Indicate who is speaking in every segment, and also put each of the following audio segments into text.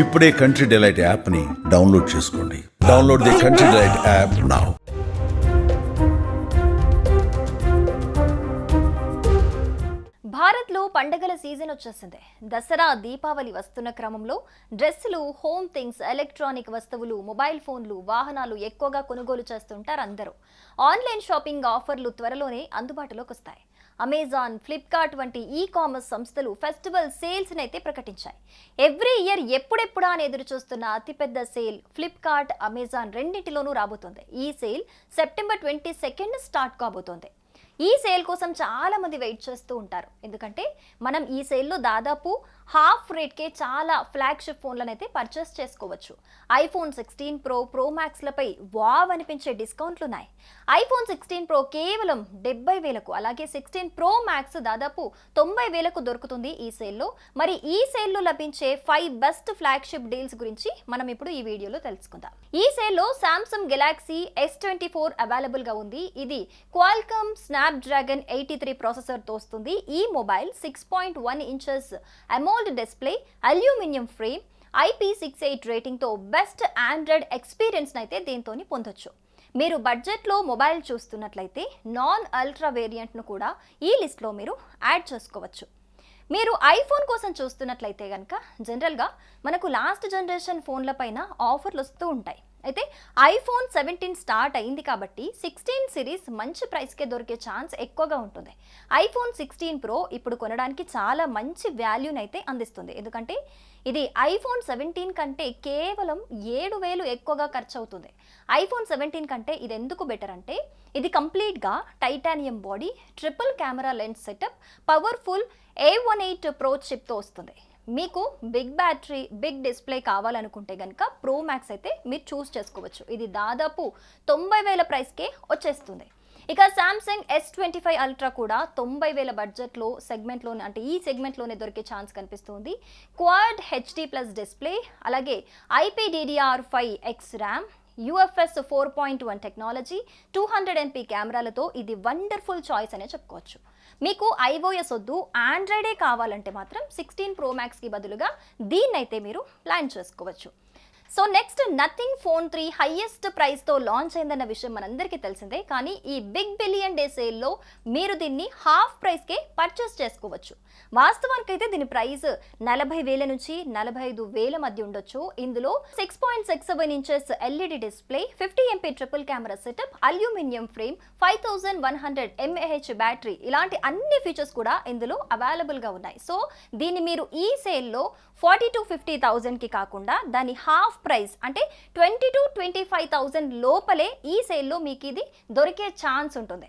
Speaker 1: ఇప్పుడే country delight యాప్ని download చేసుకోండి. Download the country delight app now
Speaker 2: భారత్లో పండగల సీజన్ వచ్చేసింది. దసరా దీపావళి వస్తున్న క్రమంలో డ్రెస్సులు హోమ్ థింగ్స్ ఎలక్ట్రానిక్ వస్తువులు మొబైల్ ఫోన్లు వాహనాలు ఎక్కువగా కొనుగోలు చేస్తుంటారు అందరూ. ఆన్లైన్ షాపింగ్ ఆఫర్లు త్వరలోనే అందుబాటులోకి వస్తాయి. అమెజాన్ ఫ్లిప్కార్ట్ వంటి ఈ కామర్స్ సంస్థలు ఫెస్టివల్ సేల్స్ని అయితే ప్రకటించాయి. ఎవ్రీ ఇయర్ ఎప్పుడెప్పుడా అని ఎదురు చూస్తున్న అతిపెద్ద సేల్ ఫ్లిప్కార్ట్ అమెజాన్ రెండింటిలోనూ రాబోతోంది. ఈ sale September twenty second start కాబోతోంది. ఈ సేల్ కోసం చాలామంది వెయిట్ చేస్తూ ఉంటారు. ఎందుకంటే మనం ఈ సేల్లో దాదాపు హాఫ్ రేట్కే చాలా ఫ్లాగ్షిప్ ఫోన్లను అయితే పర్చేస్ చేసుకోవచ్చు. ఐఫోన్ సిక్స్టీన్ ప్రో ప్రో మ్యాక్స్లపై వావ్ అనిపించే డిస్కౌంట్లు ఉన్నాయి ఐఫోన్ సిక్స్టీన్ ప్రో కేవలం డెబ్బై వేలకు అలాగే సిక్స్టీన్ ప్రో మ్యాక్స్ దాదాపు తొంభై వేలకు దొరుకుతుంది ఈ సేల్లో. మరి ఈ సేల్లో లభించే ఫైవ్ బెస్ట్ ఫ్లాగ్షిప్ డీల్స్ గురించి మనం ఇప్పుడు ఈ వీడియోలో తెలుసుకుందాం. ఈ సేల్లో Samsung Galaxy S twenty four అవైలబుల్గా ఉంది. ఇది Qualcomm snap dragon eighty three ప్రాసెసర్తో వస్తుంది ఈ mobile six point one inches AMOLED display aluminium frame IP six eight రేటింగ్తో best Android ఎక్స్పీరియన్స్ని అయితే దీంతో పొందొచ్చు. మీరు బడ్జెట్లో మొబైల్ చూస్తున్నట్లయితే నాన్ అల్ట్రా వేరియంట్ను కూడా ఈ లిస్ట్లో మీరు యాడ్ చేసుకోవచ్చు. మీరు ఐఫోన్ కోసం చూస్తున్నట్లయితే కనుక జనరల్గా మనకు లాస్ట్ జనరేషన్ ఫోన్ల పైన ఆఫర్లు వస్తూ ఉంటాయి. అయితే ఐఫోన్ సెవెంటీన్ స్టార్ట్ అయింది కాబట్టి సిక్స్టీన్ సిరీస్ మంచి ప్రైస్కే దొరికే ఛాన్స్ ఎక్కువగా ఉంటుంది. ఐఫోన్ సిక్స్టీన్ ప్రో ఇప్పుడు కొనడానికి చాలా మంచి వాల్యూని అయితే అందిస్తుంది. ఎందుకంటే ఇది ఐఫోన్ సెవెంటీన్ కంటే కేవలం ఏడు వేలు ఎక్కువగా ఖర్చు అవుతుంది ఐఫోన్ సెవెంటీన్ కంటే ఇది ఎందుకు బెటర్ అంటే ఇది కంప్లీట్గా titanium body triple camera lens setup powerful A one eight pro చిప్తో వస్తుంది. మీకు బిగ్ బ్యాటరీ బిగ్ డిస్ప్లే కావాలనుకుంటే కనుక ప్రో మ్యాక్స్ అయితే మీరు చూస్ చేసుకోవచ్చు. ఇది దాదాపు తొంభై వేల ప్రైస్కే వచ్చేస్తుంది. ఇక Samsung S twenty five ultra కూడా తొంభై వేల బడ్జెట్లో సెగ్మెంట్లోనే అంటే ఈ సెగ్మెంట్లోనే దొరికే ఛాన్స్ కనిపిస్తుంది. క్వాడ్ హెచ్డి ప్లస్ డిస్ప్లే అలాగే LPDDR five X RAM UFS four point one technology two hundred MP కెమెరాలతో ఇది వండర్ఫుల్ చాయిస్ అనే చెప్పుకోవచ్చు. మీకు ఐఓఎస్ వద్దు ఆండ్రాయిడే కావాలంటే మాత్రం సిక్స్టీన్ ప్రో మ్యాక్స్కి బదులుగా దీన్నైతే మీరు ప్లాన్ చేసుకోవచ్చు. So next nothing phone three highest ప్రైస్తో లాంచ్ అయిందన్న విషయం మనందరికీ తెలిసిందే. కానీ ఈ బిగ్ బిలియన్ డే సేల్లో మీరు దీన్ని హాఫ్ ప్రైస్కే పర్చేస్ చేసుకోవచ్చు. వాస్తవానికి అయితే దీని ప్రైస్ నలభై వేల నుంచి నలభై ఐదు వేల మధ్య ఉండొచ్చు. ఇందులో six point six seven inches LED display fifty MP triple camera setup aluminium frame five thousand one hundred mAh battery ఇలాంటి అన్ని ఫీచర్స్ కూడా ఇందులో అవైలబుల్గా ఉన్నాయి. సో దీన్ని మీరు ఈ సేల్లో ఫార్టీ టు ఫిఫ్టీ థౌజండ్కి కాకుండా దాని హాఫ్ ప్రైస్ అంటే twenty to twenty five thousand లోపలే ఈ సేల్లో మీకు ఇది దొరికే ఛాన్స్ ఉంటుంది.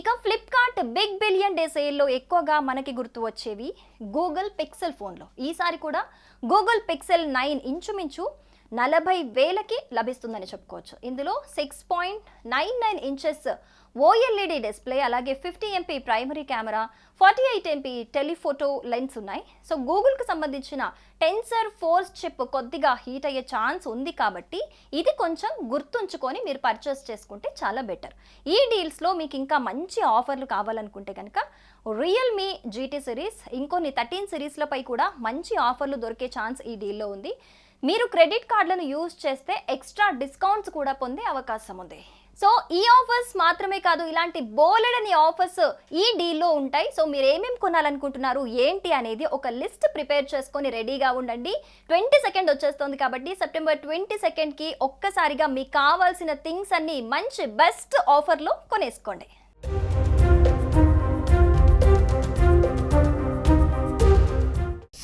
Speaker 2: ఇక ఫ్లిప్కార్ట్ బిగ్ బిలియన్ డే సేల్లో ఎక్కువగా మనకి గుర్తు వచ్చేవి గూగుల్ పిక్సెల్ ఫోన్లో ఈసారి కూడా గూగుల్ పిక్సెల్ నైన్ ఇంచుమించు నలభై వేలకి లభిస్తుందని చెప్పుకోవచ్చు. ఇందులో six point nine nine inches OLED display అలాగే fifty MP primary camera forty eight MP telephoto lens ఉన్నాయి. సో గూగుల్కి సంబంధించిన టెన్సర్ ఫోర్స్ చిప్ కొద్దిగా హీట్ అయ్యే ఛాన్స్ ఉంది కాబట్టి ఇది కొంచెం గుర్తుంచుకొని మీరు పర్చేస్ చేసుకుంటే చాలా బెటర్. ఈ డీల్స్లో మీకు ఇంకా మంచి ఆఫర్లు కావాలనుకుంటే కనుక రియల్మీ జీటీ సిరీస్ ఇంకొన్ని థర్టీన్ సిరీస్లపై కూడా మంచి ఆఫర్లు దొరికే ఛాన్స్ ఈ డీల్లో ఉంది. మీరు క్రెడిట్ కార్డులను యూజ్ చేస్తే ఎక్స్ట్రా డిస్కౌంట్స్ కూడా పొందే అవకాశం ఉంది. సో ఈ ఆఫర్స్ మాత్రమే కాదు ఇలాంటి బోలెడని ఆఫర్స్ ఈ డీల్లో ఉంటాయి. సో మీరు ఏమేమి కొనాలనుకుంటున్నారు ఏంటి అనేది ఒక లిస్ట్ ప్రిపేర్ చేసుకొని రెడీగా ఉండండి. ట్వంటీ సెకండ్ వచ్చేస్తుంది కాబట్టి సెప్టెంబర్ ట్వంటీ సెకండ్కి ఒక్కసారిగా మీకు కావాల్సిన థింగ్స్ అన్ని మంచి బెస్ట్ ఆఫర్లో కొనేసుకోండి.